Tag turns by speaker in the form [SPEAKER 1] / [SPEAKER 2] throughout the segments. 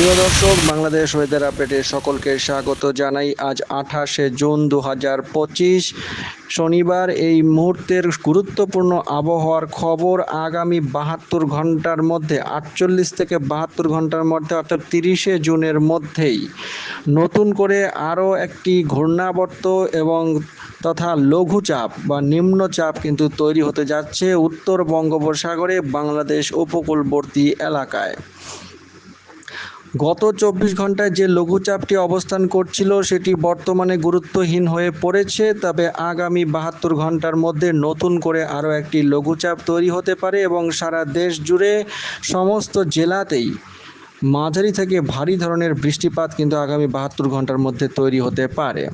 [SPEAKER 1] প্রিয় দর্শক, বাংলাদেশ ওয়েদার আপডেটে সকলকে স্বাগত জানাই। আজ আঠাশে জুন দু হাজার পঁচিশ, শনিবার এই মুহূর্তের গুরুত্বপূর্ণ আবহাওয়ার খবর আগামী বাহাত্তর ঘণ্টার মধ্যে, আটচল্লিশ থেকে বাহাত্তর ঘণ্টার মধ্যে, অর্থাৎ তিরিশে জুনের মধ্যেই। নতুন করে আরও একটি ঘূর্ণাবর্ত এবং তথা লঘুচাপ বা নিম্নচাপ কিন্তু তৈরি হতে যাচ্ছে উত্তর বঙ্গোপসাগরে বাংলাদেশ উপকূলবর্তী এলাকায়। গত চব্বিশ ঘন্টায় যে লঘুচাপটি অবস্থান করছিল, সেটি বর্তমানে গুরুত্বহীন হয়ে পড়েছে। তবে আগামী বাহাত্তর ঘণ্টার মধ্যে নতুন করে আরও একটি লঘুচাপ তৈরি হতে পারে এবং সারা দেশ জুড়ে সমস্ত জেলাতেই মাঝারি থেকে ভারী ধরনের বৃষ্টিপাত কিন্তু আগামী বাহাত্তর ঘণ্টার মধ্যে তৈরি হতে পারে।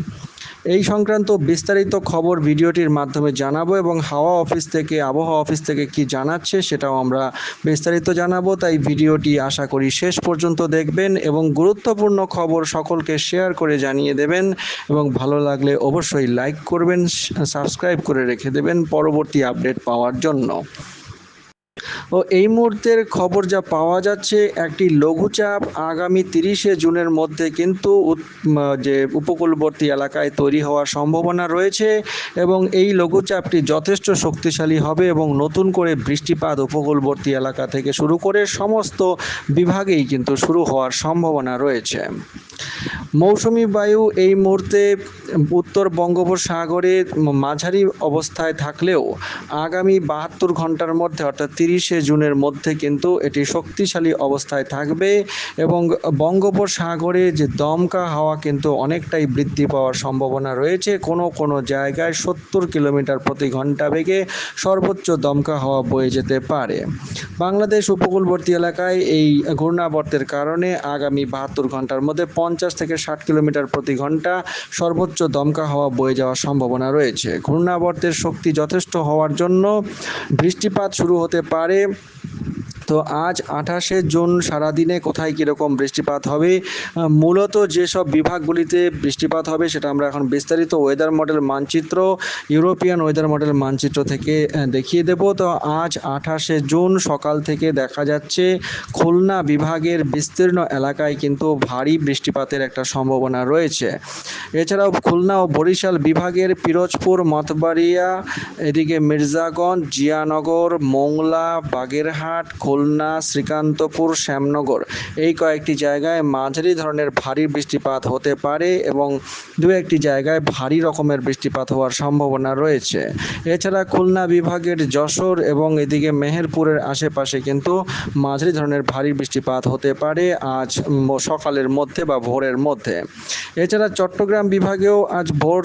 [SPEAKER 1] এই সংক্রান্ত বিস্তারিত খবর ভিডিওটির মাধ্যমে জানাব এবং হাওয়া অফিস থেকে, আবহাওয়া অফিস থেকে কি জানাচ্ছে সেটাও আমরা বিস্তারিত জানাব। তাই ভিডিওটি আশা করি শেষ পর্যন্ত দেখবেন এবং গুরুত্বপূর্ণ খবর সকলকে শেয়ার করে জানিয়ে দেবেন এবং ভালো লাগলে অবশ্যই লাইক করবেন, সাবস্ক্রাইব করে রেখে দেবেন পরবর্তী আপডেট পাওয়ার জন্য। ও এই মুহূর্তের খবর যা পাওয়া যাচ্ছে, একটি লঘুচাপ আগামী তিরিশে জুনের মধ্যে কিন্তু যে উপকূলবর্তী এলাকায় তৈরি হওয়ার সম্ভাবনা রয়েছে এবং এই লঘুচাপটি যথেষ্ট শক্তিশালী হবে এবং নতুন করে বৃষ্টিপাত উপকূলবর্তী এলাকা থেকে শুরু করে সমস্ত বিভাগেই কিন্তু শুরু হওয়ার সম্ভাবনা রয়েছে। মৌসুমি বায়ু এই মুহূর্তে উত্তর বঙ্গোপসাগরে মাঝারি অবস্থায় থাকলেও আগামী বাহাত্তর ঘণ্টার মধ্যে, অর্থাৎ তিরিশে জুনের মধ্যে কিন্তু এটি শক্তিশালী অবস্থায় থাকবে এবং বঙ্গোপসাগরে যে দমকা হাওয়া কিন্তু অনেকটাই বৃদ্ধি পাওয়ার সম্ভাবনা রয়েছে। কোনো কোনো জায়গায় সত্তর কিলোমিটার প্রতি ঘণ্টা বেগে সর্বোচ্চ দমকা হাওয়া বয়ে যেতে পারে। বাংলাদেশ উপকূলবর্তী এলাকায় এই ঘূর্ণাবর্তের কারণে আগামী বাহাত্তর ঘণ্টার মধ্যে পঞ্চাশ থেকে ষাট কিলোমিটার প্রতি ঘণ্টা সর্বোচ্চ দমকা হাওয়া বয়ে যাওয়ার সম্ভাবনা রয়েছে। ঘূর্ণাবর্তের শক্তি যথেষ্ট হওয়ার জন্য বৃষ্টিপাত শুরু হতে পারে। তো আজ আঠাশে জুন সারাদিনে কোথায় কীরকম বৃষ্টিপাত হবে? মূলত যেসব বিভাগগুলিতে বৃষ্টিপাত হবে সেটা আমরা এখন বিস্তারিত ওয়েদার মডেল মানচিত্র ইউরোপিয়ান ওয়েদার মডেল মানচিত্র থেকে দেখিয়ে দেব। তো আজ আঠাশে জুন সকাল থেকে দেখা যাচ্ছে, খুলনা বিভাগের বিস্তীর্ণ এলাকায় কিন্তু ভারী বৃষ্টিপাতের একটা সম্ভাবনা রয়েছে। এছাড়াও খুলনা ও বরিশাল বিভাগের পিরোজপুর মতবাড়িয়া এদিকে মির্জাগঞ্জ, জিয়ানগর, মোংলা, বাগেরহাট, খুলনা শ্রীকান্তপুর, শ্যামনগর। এই কয়েকটি জায়গায় মাঝারি ধরনের ভারী বৃষ্টিপাত হতে পারে এবং দু একটি জায়গায় ভারী রকমের বৃষ্টিপাত হওয়ার সম্ভাবনা রয়েছে। এছাড়া খুলনা বিভাগের যশোর এবং এদিকে মেহেরপুরের আশেপাশে কিন্তু মাঝারি ধরনের ভারী বৃষ্টিপাত হতে পারে আজ সকালের মধ্যে বা ভোরের মধ্যে। এছাড়া চট্টগ্রাম বিভাগেও আজ ভোর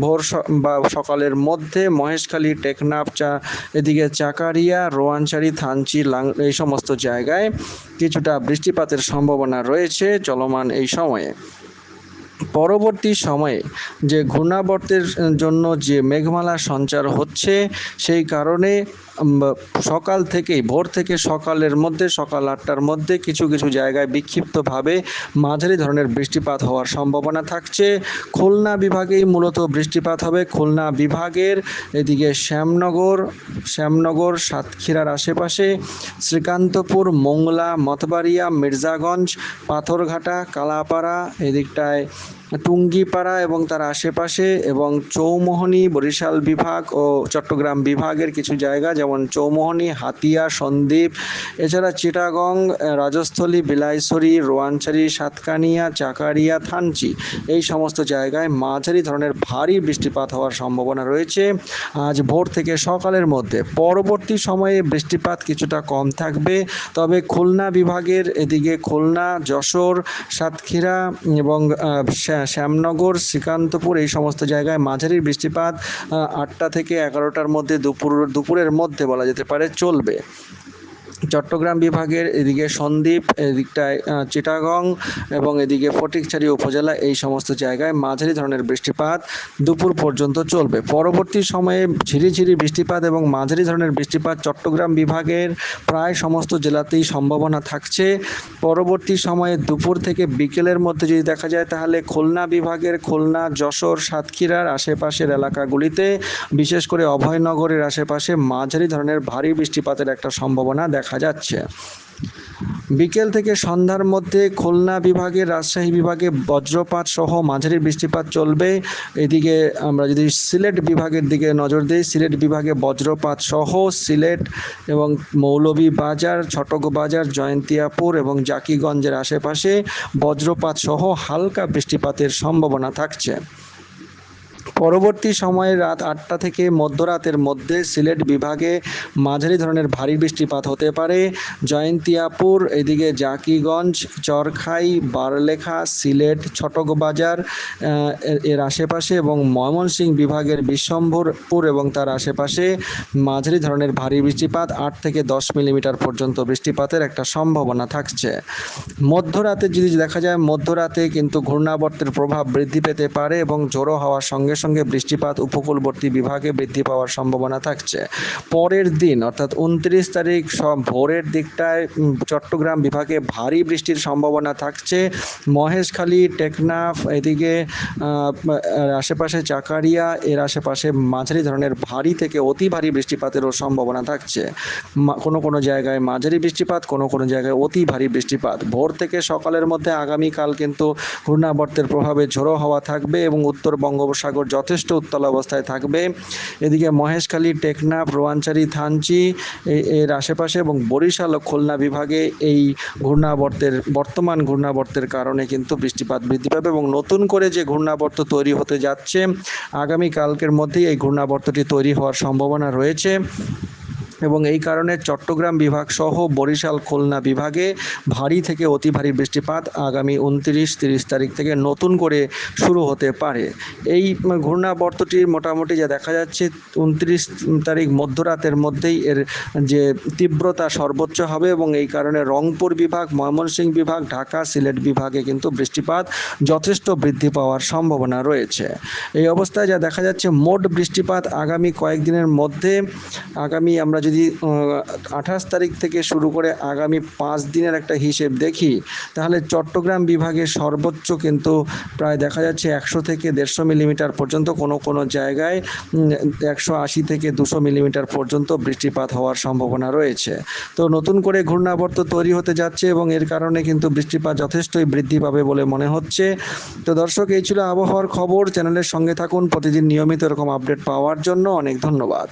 [SPEAKER 1] ভোর বা সকালের মধ্যে মহেশখালী, টেকনাফ, চা, এদিকে চাকারিয়া, রোয়ানসারি, থানচি লাং এই সমস্ত জায়গায় কিছুটা বৃষ্টিপাতের সম্ভাবনা রয়েছে চলমান এই সময়ে। পরবর্তী সময়ে যে ঘূর্ণাবর্তের জন্য যে মেঘমালা সঞ্চার হচ্ছে, সেই কারণে সকাল থেকেই, ভোর থেকে সকালের মধ্যে, সকাল আটটার মধ্যে কিছু কিছু জায়গায় বিক্ষিপ্তভাবে মাঝারি ধরনের বৃষ্টিপাত হওয়ার সম্ভাবনা থাকছে। খুলনা বিভাগেই মূলত বৃষ্টিপাত হবে। খুলনা বিভাগের এদিকে শ্যামনগর শ্যামনগর, সাতক্ষীরার আশেপাশে, শ্রীকান্তপুর, মোংলা, মতবাড়িয়া, মির্জাগঞ্জ, পাথরঘাটা, কালাপাড়া, এদিকটায় টুঙ্গিপাড়া এবং তার আশেপাশে এবং চৌমোহনী বরিশাল বিভাগ ও চট্টগ্রাম বিভাগের কিছু জায়গা, যেমন চৌমোহনী, হাতিয়া, সন্দ্বীপ, এছাড়া চিটাগং, রাজস্থলী, বিলাইছড়ি, রোয়ানছড়ি, সাতকানিয়া, চাকারিয়া, থানচি। এই সমস্ত জায়গায় মাঝারি ধরনের ভারী বৃষ্টিপাত হওয়ার সম্ভাবনা রয়েছে। আজ ভোর থেকে সকালের মধ্যে পরবর্তী সময়ে বৃষ্টিপাত কিছুটা কম থাকবে। তবে খুলনা বিভাগের এদিকে খুলনা, যশোর, সাতক্ষীরা এবং শ্যামনগর, শ্রীকান্তপুর এই সমস্ত জায়গায় মাঝারি বৃষ্টিপাত আটটা থেকে এগারোটার মধ্যে দুপুর দুপুরের মধ্যে বলা যেতে পারে চলবে। চট্টগ্রাম বিভাগের এদিকে সন্দ্বীপ, এদিকটায় চিটাগং এবং এদিকে ফটিকছড়ি উপজেলা এই সমস্ত জায়গায় মাঝারি ধরনের বৃষ্টিপাত দুপুর পর্যন্ত চলবে। পরবর্তী সময়ে ঝিরিঝিরি বৃষ্টিপাত এবং মাঝারি ধরনের বৃষ্টিপাত চট্টগ্রাম বিভাগের প্রায় সমস্ত জেলাতেই সম্ভাবনা থাকছে। পরবর্তী সময়ে দুপুর থেকে বিকেলের মধ্যে যদি দেখা যায়, তাহলে খুলনা বিভাগের খুলনা, যশোর, সাতক্ষীরার আশেপাশের এলাকাগুলিতে, বিশেষ করে অভয়নগরের আশেপাশে মাঝারি ধরনের ভারী বৃষ্টিপাতের একটা সম্ভাবনা দেখা দেখা যাচ্ছে। বিকেল থেকে সন্ধ্যার মধ্যে খুলনা বিভাগে রাজশাহী বিভাগে বজ্রপাত সহ মাঝারি বৃষ্টিপাত চলবে। এদিকে আমরা যদি সিলেট বিভাগের দিকে নজর দিই, সিলেট বিভাগে বজ্রপাত সহ সিলেট এবং মৌলভীবাজার ছটকবাজার জয়ন্তিয়াপুর এবং জাকিগঞ্জের আশেপাশে বজ্রপাত সহ হালকা বৃষ্টিপাতের সম্ভাবনা থাকছে। পরবর্তী সময়ে রাত আটটা থেকে মধ্যরাতের মধ্যে সিলেট বিভাগে মাঝারি ধরনের ভারী বৃষ্টিপাত হতে পারে। জয়ন্তিয়াপুর, এদিকে জাকিগঞ্জ, চরখাই, বারলেখা, সিলেট, ছটকবাজার এর- আশেপাশে এবং ময়মনসিংহ বিভাগের বিশ্বম্ভরপুর এবং তার আশেপাশে মাঝারি ধরনের ভারী বৃষ্টিপাত, আট থেকে দশ মিলিমিটার পর্যন্ত বৃষ্টিপাতের একটা সম্ভাবনা থাকছে। মধ্যরাতে যদি দেখা যায়, মধ্যরাতে কিন্তু ঘূর্ণাবর্তের প্রভাব বৃদ্ধি পেতে পারে এবং জোরো হওয়ার সঙ্গে সঙ্গে বৃষ্টিপাত, উপকূলবর্তী বিভাগে বৃদ্ধি পাওয়ার সম্ভাবনা থাকছে। পরের দিন, অর্থাৎ উনত্রিশ তারিখ সব ভোরের দিকটায় চট্টগ্রাম বিভাগে ভারী বৃষ্টির সম্ভাবনা থাকছে। মহেশখালী টেকনাফ এদিকে আশেপাশে চাকারিয়া, এর আশেপাশে মাঝারি ধরনের ভারী থেকে অতি ভারী বৃষ্টিপাতেরও সম্ভাবনা থাকছে। কোনো কোনো জায়গায় মাঝারি বৃষ্টিপাত, কোনো কোনো জায়গায় অতি ভারী বৃষ্টিপাত। ভোর থেকে সকালের মধ্যে আগামীকাল কিন্তু ঘূর্ণাবর্তের প্রভাবে ঝোড়ো হওয়া থাকবে এবং উত্তর বঙ্গোপসাগর যথেষ্ট উত্তাল অবস্থায় থাকবে। এদিকে মহেশখালী, টেকনাফ, রোয়াঞ্চারি, থানচি এর আশেপাশে এবং বরিশাল ও খুলনা বিভাগে এই ঘূর্ণাবর্তের, বর্তমান ঘূর্ণাবর্তের কারণে কিন্তু বৃষ্টিপাত বৃদ্ধি পাবে এবং নতুন করে যে ঘূর্ণাবর্ত তৈরি হতে যাচ্ছে আগামী কালকের মধ্যেই এই ঘূর্ণাবর্তটি তৈরি হওয়ার সম্ভাবনা রয়েছে। এবং এই কারণে চট্টগ্রাম বিভাগ সহ বরিশাল, খুলনা বিভাগে ভারী থেকে অতি ভারী বৃষ্টিপাত আগামী উনত্রিশ তিরিশ তারিখ থেকে নতুন করে শুরু হতে পারে। এই ঘূর্ণাবর্তটি মোটামুটি যা দেখা যাচ্ছে, উনত্রিশ তারিখ মধ্যরাতের মধ্যেই এর যে তীব্রতা সর্বোচ্চ হবে এবং এই কারণে রংপুর বিভাগ, ময়মনসিংহ বিভাগ, ঢাকা, সিলেট বিভাগে কিন্তু বৃষ্টিপাত যথেষ্ট বৃদ্ধি পাওয়ার সম্ভাবনা রয়েছে। এই অবস্থায় যা দেখা যাচ্ছে, মোট বৃষ্টিপাত আগামী কয়েকদিনের মধ্যে, আগামী আমরা যদি আঠাশ তারিখ থেকে শুরু করে আগামী পাঁচ দিনের একটা হিসেব দেখি, তাহলে চট্টগ্রাম বিভাগে সর্বোচ্চ কিন্তু প্রায় দেখা যাচ্ছে একশো থেকে দেড়শো মিলিমিটার পর্যন্ত কোনো কোনো জায়গায় একশো আশি থেকে দুশো মিলিমিটার পর্যন্ত বৃষ্টিপাত হওয়ার সম্ভাবনা রয়েছে। তো নতুন করে ঘূর্ণাবর্ত তৈরি হতে যাচ্ছে এবং এর কারণে কিন্তু বৃষ্টিপাত যথেষ্টই বৃদ্ধি পাবে বলে মনে হচ্ছে। তো দর্শক, এই ছিল আবহাওয়ার খবর। চ্যানেলের সঙ্গে থাকুন। প্রতিদিন নিয়মিত এরকম আপডেট পাওয়ার জন্য অনেক ধন্যবাদ।